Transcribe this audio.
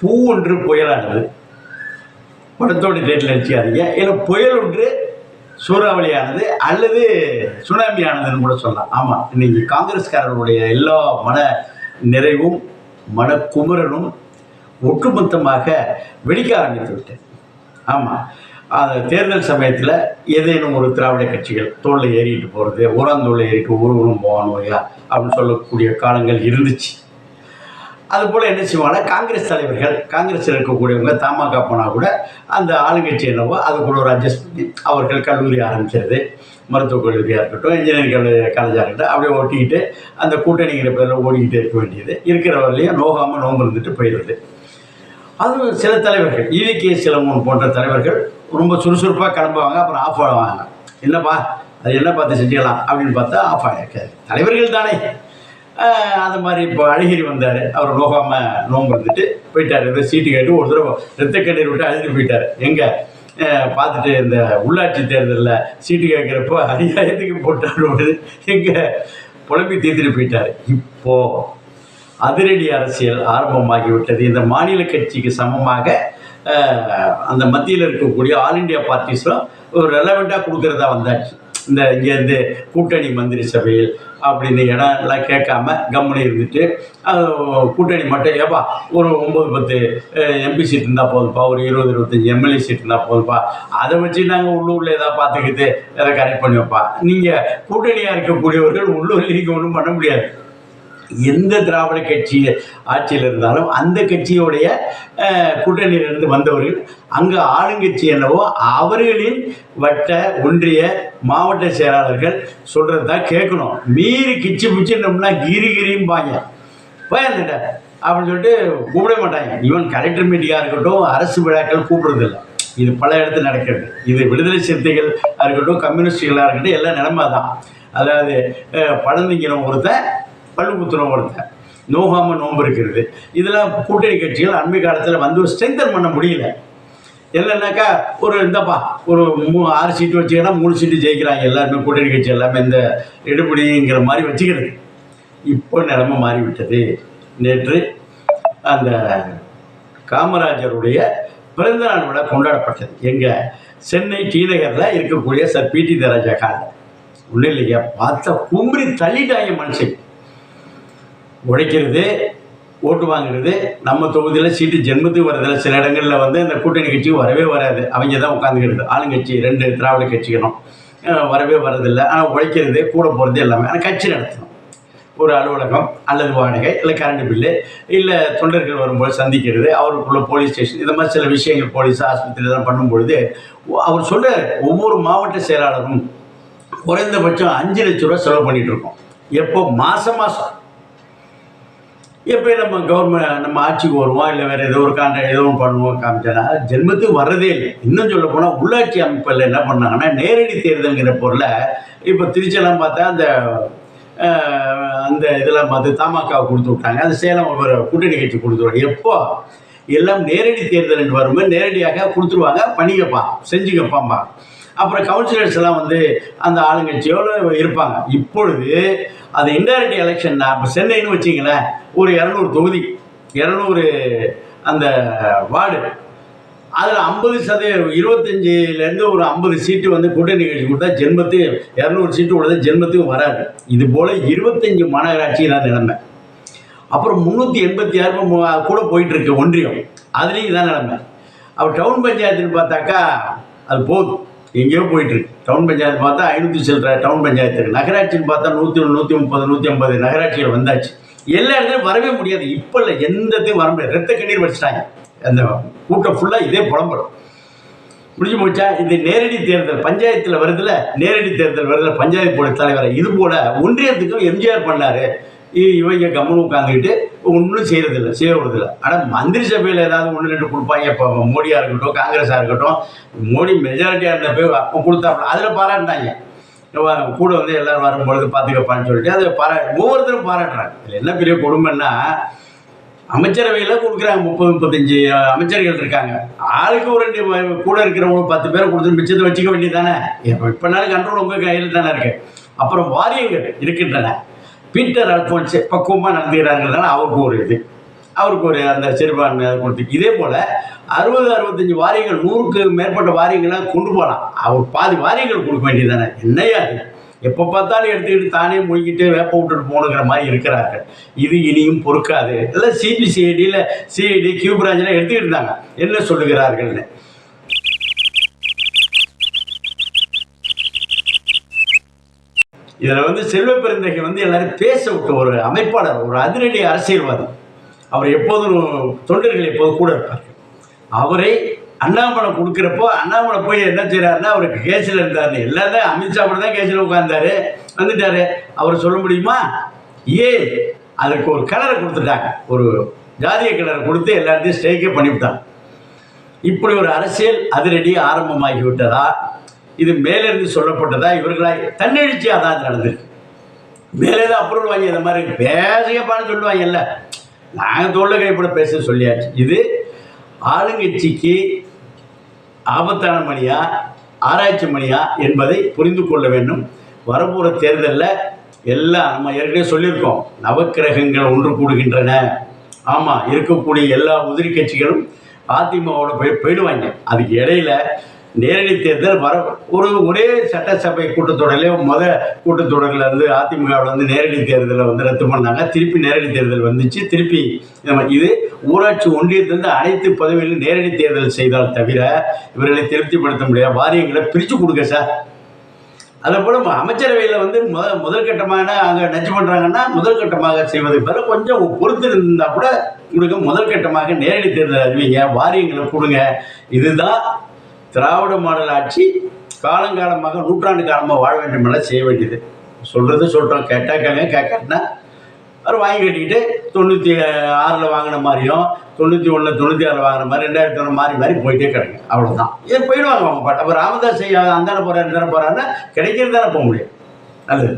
பூ ஒன்று புயலானது படத்தோட டேட்டில் நினச்சிக்காதீங்க இல்லை புயல் ஒன்று சூறாவளியானது அல்லது சுனாமி ஆனதுன்னு கூட சொல்லலாம். ஆமாம் இன்னைக்கு காங்கிரஸ்காரர்களுடைய எல்லா மன நிறைவும் மன ஒட்டுமொத்தமாக வெடிக்க ஆரம்பித்து விட்டேன் ஆமாம் அந்த தேர்தல் சமயத்தில் ஏதேனும் ஒரு திராவிட கட்சிகள் தோளில் ஏறிட்டு போகிறது ஊராந்தோளில் ஏறிட்டு ஊர்வலம் போகணுயா அப்படின்னு சொல்லக்கூடிய காலங்கள் இருந்துச்சு. அதுபோல் என்ன செய்வாங்கன்னா காங்கிரஸ் தலைவர்கள் காங்கிரஸில் இருக்கக்கூடியவங்க தமாக போனால் கூட அந்த ஆளுங்கட்சி என்னவோ அது கூட ஒரு அட்ஜஸ்ட் பண்ணி அவர்கள் கல்லூரி ஆரம்பிச்சிருது மருத்துவக் கல்லூரியாக இருக்கட்டும் இன்ஜினியரிங் கல்லூரி காலேஜாக இருக்கட்டும் அப்படியே ஒட்டிக்கிட்டு அந்த கூட்டணிங்கிற பேரில் ஓடிக்கிட்டே இருக்க வேண்டியது. இருக்கிறவர்களையும் நோகாமல் நோம்பு இருந்துட்டு போயிடுது அது சில தலைவர்கள் ஈவிகே சிலமோன் போன்ற தலைவர்கள் ரொம்ப சுறுசுறுப்பாக கிளம்புவாங்க அப்புறம் ஆஃப் ஆவாங்க. என்னப்பா அது என்ன பார்த்து செஞ்சுக்கலாம் அப்படின்னு பார்த்தா ஆஃப் ஆகிருக்காது தலைவர்கள் தானே. அந்த மாதிரி இப்போ அழகிரி வந்தார். அவர் நோகாமல் நோம்பு வந்துட்டு போயிட்டார். இந்த சீட்டு கேட்டு ஒரு தடவை ரத்த கண்ணீர் விட்டு அழுதுட்டு போயிட்டார். எங்கே? பார்த்துட்டு இந்த உள்ளாட்சி தேர்தலில் சீட்டு கேட்குறப்போ அநியாயத்துக்கு போட்டாரு எங்கே? புலம்பி தீர்த்துட்டு போயிட்டார். இப்போது அதிரடி அரசியல் ஆரம்பமாகிவிட்டது. இந்த மாநில கட்சிக்கு சமமாக அந்த மத்தியில் இருக்கக்கூடிய ஆல் இண்டியா பார்ட்டிஸும் ஒரு ரெலவெண்ட்டாக கொடுக்கறதா வந்தாச்சு. இந்த இங்கேருந்து கூட்டணி மந்திரி சபையில் அப்படின்னு இடம் எல்லாம் கேட்காம கம்முனி இருந்துட்டு கூட்டணி மட்டும் ஏப்பா ஒரு ஒம்பது பத்து எம்பி சீட் இருந்தால் போதுப்பா ஒரு இருபது இருபத்தஞ்சி எம்எல்ஏ சீட் இருந்தால் போதுப்பா அதை வச்சு நாங்கள் உள்ளூரில் எதாவது பார்த்துக்கிட்டு எதை கரெக்ட் பண்ணி வைப்பா நீங்கள் கூட்டணியாக இருக்கக்கூடியவர்கள் உள்ளூரில் நீங்கள் ஒன்றும் பண்ண முடியாது. எந்த திராவிட கட்சி ஆட்சியில் இருந்தாலும் அந்த கட்சியுடைய கூட்டணியிலிருந்து வந்தவர்கள் அங்கே ஆளுங்கட்சி என்னவோ அவர்களின் வட்ட ஒன்றிய மாவட்ட செயலாளர்கள் சொல்கிறது தான் கேட்கணும். மீறி கிச்சு பிச்சுனோம்னா கிரி கிரிம்பாங்க பயந்துட்ட அப்படின்னு சொல்லிட்டு கூப்பிட மாட்டாங்க. ஈவன் கலெக்டர் மீட்டிங்காக இருக்கட்டும் அரசு விழாக்கள் கூப்பிடுறதில்ல. இது பல இடத்துல நடக்கிறது. இது விடுதலை சிறுத்தைகள் இருக்கட்டும் கம்யூனிஸ்டுகளாக இருக்கட்டும் எல்லாம் நிலைமை தான் அதாவது பழந்திங்கிற ஒருத்தன் பல்லு குத்துறோம் ஒருத்தன் நோகாமல் நோன்பு இருக்கிறது இதெல்லாம் கூட்டணி கட்சிகள் அண்மை காலத்தில் வந்து ஸ்ட்ரென்தன் பண்ண முடியல. என்னன்னாக்கா ஒரு இந்தப்பா ஒரு மூ ஆறு சீட்டு வச்சுக்கினா மூணு சீட்டு ஜெயிக்கிறாங்க. எல்லாருமே கூட்டணி கட்சி எல்லாமே இந்த எடுபடிங்கிற மாதிரி வச்சுக்கிறது. இப்போ நிலமை மாறிவிட்டது. நேற்று அந்த காமராஜருடைய பிறந்த நாள் விழா கொண்டாடப்பட்டது. எங்கள் சென்னை டி நகரில் இருக்கக்கூடிய சர் பிடி தராஜா கால் ஒன்றும் இல்லையா பார்த்தா கும்பி தள்ளிட்டாங்க மனுஷன். உழைக்கிறது ஓட்டு வாங்குறது நம்ம தொகுதியில் சீட்டு ஜென்மத்துக்கு வரதில்ல சில இடங்களில் வந்து இந்த கூட்டணி கட்சிக்கு வரவே வராது. அவங்க தான் உட்காந்துக்கிறது ஆளுங்கட்சி ரெண்டு திராவிட கட்சிகளும் வரவே வரதில்லை ஆனால் உழைக்கிறது கூட போகிறது எல்லாமே. ஆனால் கட்சி நடத்தணும். ஒரு அலுவலகம் அல்லது வாடகை இல்லை கரண்ட் பில்லு இல்லை தொண்டர்கள் வரும்போது சந்திக்கிறது அவருக்குள்ள போலீஸ் ஸ்டேஷன் இந்த மாதிரி சில விஷயங்கள் போலீஸ் ஆஸ்பத்திரி இதெல்லாம் பண்ணும்பொழுது அவர் சொல்கிறார் ஒவ்வொரு மாவட்ட செயலாளரும் குறைந்தபட்சம் அஞ்சு லட்ச ரூபா செலவு பண்ணிகிட்ருக்கோம் இருக்கோம். எப்போ? மாதம் மாதம் எப்போ நம்ம கவர்மெண்ட் நம்ம ஆட்சிக்கு வருவோம்? இல்லை வேறு ஏதோ ஒரு கான்ட்ராக்ட் ஏதோ ஒன்று பண்ணுவோம்? காமிச்சோன்னா ஜென்மத்துக்கு வர்றதே இல்லை. இன்னும் சொல்ல போனால் உள்ளாட்சி அமைப்பில் என்ன பண்ணாங்கன்னா நேரடி தேர்தல்ங்கிற பொருளை இப்போ திருச்சியெல்லாம் பார்த்தா அந்த அந்த இதெல்லாம் பார்த்து தமாக்காவை கொடுத்து விட்டாங்க. அந்த சேலம் ஒரு கூட்டணி கட்சி கொடுத்துருவாங்க எப்போ? எல்லாம் நேரடி தேர்தல் வரும்போது நேரடியாக கொடுத்துருவாங்க. பண்ணிக்கப்பா செஞ்சுக்கப்பாம்பா அப்புறம் கவுன்சிலர்ஸ் எல்லாம் வந்து அந்த ஆளுங்கட்சியோடு இருப்பாங்க. இப்பொழுது அது இன்டைரக்ட் எலெக்ஷன் இப்போ சென்னைன்னு வச்சிங்களேன் ஒரு இரநூறு தொகுதி இரநூறு அந்த வார்டு அதில் ஐம்பது சதவீதம் இருபத்தஞ்சிலேருந்து ஒரு ஐம்பது சீட்டு வந்து கூட்டணி கட்சி கொடுத்தா ஜென்மத்து இரநூறு சீட்டு கொடுத்தா ஜென்மத்துக்கும் வராது. இது போல் இருபத்தஞ்சி மாநகராட்சி தான் நிலைமை. அப்புறம் முந்நூற்றி எண்பத்தி ஆறு கூட போயிட்டுருக்கு ஒன்றியம். அதுலேயும் இதான் நிலைமை. அப்போ டவுன் பஞ்சாயத்துன்னு பார்த்தாக்கா அது போதும். எங்கேயோ போயிட்டுருக்கு. டவுன் பஞ்சாயத்து பார்த்தா ஐநூற்றி சில்லற டவுன் பஞ்சாயத்து இருக்குது நகராட்சின்னு பார்த்தா நூற்றி நூற்றி முப்பது நூற்றி ஐம்பது நகராட்சிகள் வந்தாச்சு. எல்லா இடத்துலையும் வரவே முடியாது. இப்போ இல்லை எந்தத்தையும் வர முடியாது. ரத்த கண்ணீர் வச்சுட்டாங்க அந்த கூட்டம் ஃபுல்லாக இதே புலம்படும் முடிஞ்சு போச்சா? இது நேரடி தேர்தல். பஞ்சாயத்தில் வருதுல நேரடி தேர்தல் வருதுல பஞ்சாயத்து போர்டு தலைவர். இது போல ஒன்றியத்துக்கும் எம்ஜிஆர் பண்ணாரு. இவங்க கம்முன்னு உட்காந்துக்கிட்டு ஒன்றும் செய்கிறதில்ல செய்ய விடுறதில்ல ஆனால் மந்திரி சபையில் ஏதாவது ஒன்று ரெண்டு கொடுப்பாங்க. இப்போ மோடியாக இருக்கட்டும் காங்கிரஸாக இருக்கட்டும் மோடி மெஜாரிட்டியாக இருந்த போய் அப்போ கொடுத்தாப்புல அதில் பாராட்டினாங்க. கூட வந்து எல்லோரும் வரும்பொழுது பார்த்துக்கப்பான்னு சொல்லிட்டு அதை பாரா ஒவ்வொருத்தரும் பாராட்டுறாங்க. இதில் என்ன பெரிய கொடுமைன்னா அமைச்சரவையில் கொடுக்குறாங்க முப்பது முப்பத்தஞ்சு அமைச்சர்கள் இருக்காங்க. ஆளுக்கு ஒரு ரெண்டு கூட இருக்கிறவங்க பத்து பேரை கொடுத்து மிச்சத்தை வச்சுக்க வேண்டியதானே இப்போ இப்போனாலும் கண்ட்ரோல் உங்கள் கையில் தானே இருக்கு. அப்புறம் வாரியங்கள் இருக்கின்றன. பீட்டர் அல்போன்ஸ் பக்குவமாக நடத்துகிறாங்கிறதுனால அவருக்கு ஒரு இது அவருக்கு ஒரு அந்த சிறுபான்மை கொடுத்து இதே போல் அறுபது அறுபத்தஞ்சு வாரியங்கள் நூறுக்கு மேற்பட்ட வாரியங்களை கொண்டு போகலாம். அவர் பாதி வாரியங்கள் கொடுக்க வேண்டியதானே என்னையா அது எப்போ பார்த்தாலும் எடுத்துக்கிட்டு தானே முழுகிட்டு வேப்ப விட்டுட்டு போகணுங்கிற மாதிரி இருக்கிறார்கள். இது இனியும் பொறுக்காது. எல்லாம் சிபிசிஐடியில் சிஐடி கியூ பிரான்ச்சில் எடுத்துக்கிட்டு இருந்தாங்க. என்ன சொல்லுகிறார்கள்னு? இதில் வந்து செல்வ பெருந்தகை வந்து எல்லாரும் பேச விட்ட ஒரு அமைப்பாளர் ஒரு அதிரடி அரசியல்வாதி. அவர் எப்போதும் தொண்டர்கள் எப்போதும் கூட இருப்பார். அவரை அண்ணாமலை கொடுக்குறப்போ அண்ணாமலை போய் என்ன செய்கிறாருன்னா அவருக்கு கேஸில் இருந்தார். எல்லாரும் அமித்ஷா கூட தான் கேஸில் உட்கார்ந்தாரு. வந்துட்டார். அவர் சொல்ல முடியுமா? ஏ அதுக்கு ஒரு கலரை கொடுத்துட்டாங்க. ஒரு ஜாதிய கலரை கொடுத்து எல்லாத்தையும் ஸ்டேக்கே பண்ணிவிட்டாங்க. இப்படி ஒரு அரசியல் அதிரடி ஆரம்பமாகி விட்டதா இது மேலிருந்து சொல்லப்பட்டதா? இவர்களாய் தன்னெழுச்சியாக தான் நடந்திருக்கு. மேலே தான் அப்ரூவல் வாங்கி இந்த மாதிரி பேசுங்கப்பான்னு சொல்லுவாங்கல்ல. நாங்கள் தோல்ல கைப்பட பேச சொல்லியாச்சு. இது ஆளுங்கட்சிக்கு ஆபத்தான மணியா ஆராய்ச்சி மணியா என்பதை புரிந்து கொள்ள வேண்டும். வரப்போகிற தேர்தலில் எல்லாம் நம்ம ஏற்கனவே சொல்லியிருக்கோம். நவக்கிரகங்கள் ஒன்று கூடுகின்றன. ஆமாம் இருக்கக்கூடிய எல்லா உதிரி கட்சிகளும் அதிமுகவோட போய் போயிடுவாங்க. அதுக்கு இடையில நேரடி தேர்தல் வர ஒரு ஒரே சட்டசபை கூட்டத்தொடரில் முத கூட்டத்தொடரில் இருந்து அதிமுகவில் வந்து நேரடி தேர்தலை வந்து ரத்து பண்ணாங்க. திருப்பி நேரடி தேர்தல் வந்துச்சு. திருப்பி நம்ம இது ஊராட்சி ஒன்றியத்திலிருந்து அனைத்து பதவிகளிலும் நேரடி தேர்தல் செய்தால் தவிர இவர்களை திருப்திப்படுத்த முடியாது. வாரியங்களை பிரித்து கொடுங்க சார். அதே போல் அமைச்சரவையில் வந்து முத முதல் கட்டமான அங்கே நச்சு பண்ணுறாங்கன்னா முதல் கட்டமாக செய்வதற்கு பதிலாக கொஞ்சம் பொறுத்து இருந்தால் கூட கொடுங்க முதல் கட்டமாக நேரடி தேர்தல் அறிவிங்க. வாரியங்களை கொடுங்க. இதுதான் திராவிட மாடல் ஆட்சி காலங்காலமாக நூற்றாண்டு காலமாக வாழ வேண்டும் என செய்ய வேண்டியது. சொல்கிறது சொல்கிறோம் கேட்டால் கேளுங்க கேட்கறதுனா அவர் வாங்கி கட்டிக்கிட்டு தொண்ணூற்றி ஆறில் வாங்கின மாதிரியும் தொண்ணூற்றி ஒன்றில் தொண்ணூற்றி ஆறில் வாங்கின மாதிரி ரெண்டாயிரத்தி ஒன்று மாறி மாறி போயிட்டே கிடைக்கும் அவ்வளோதான் ஏன் போயிடுவாங்க அவங்க பாட்டு. அப்போ ராமதாஸ் ஐயா அந்தான போகிறாரு தானே போகிறாருன்னா கிடைக்கிறது தானே போக முடியும். நல்லது.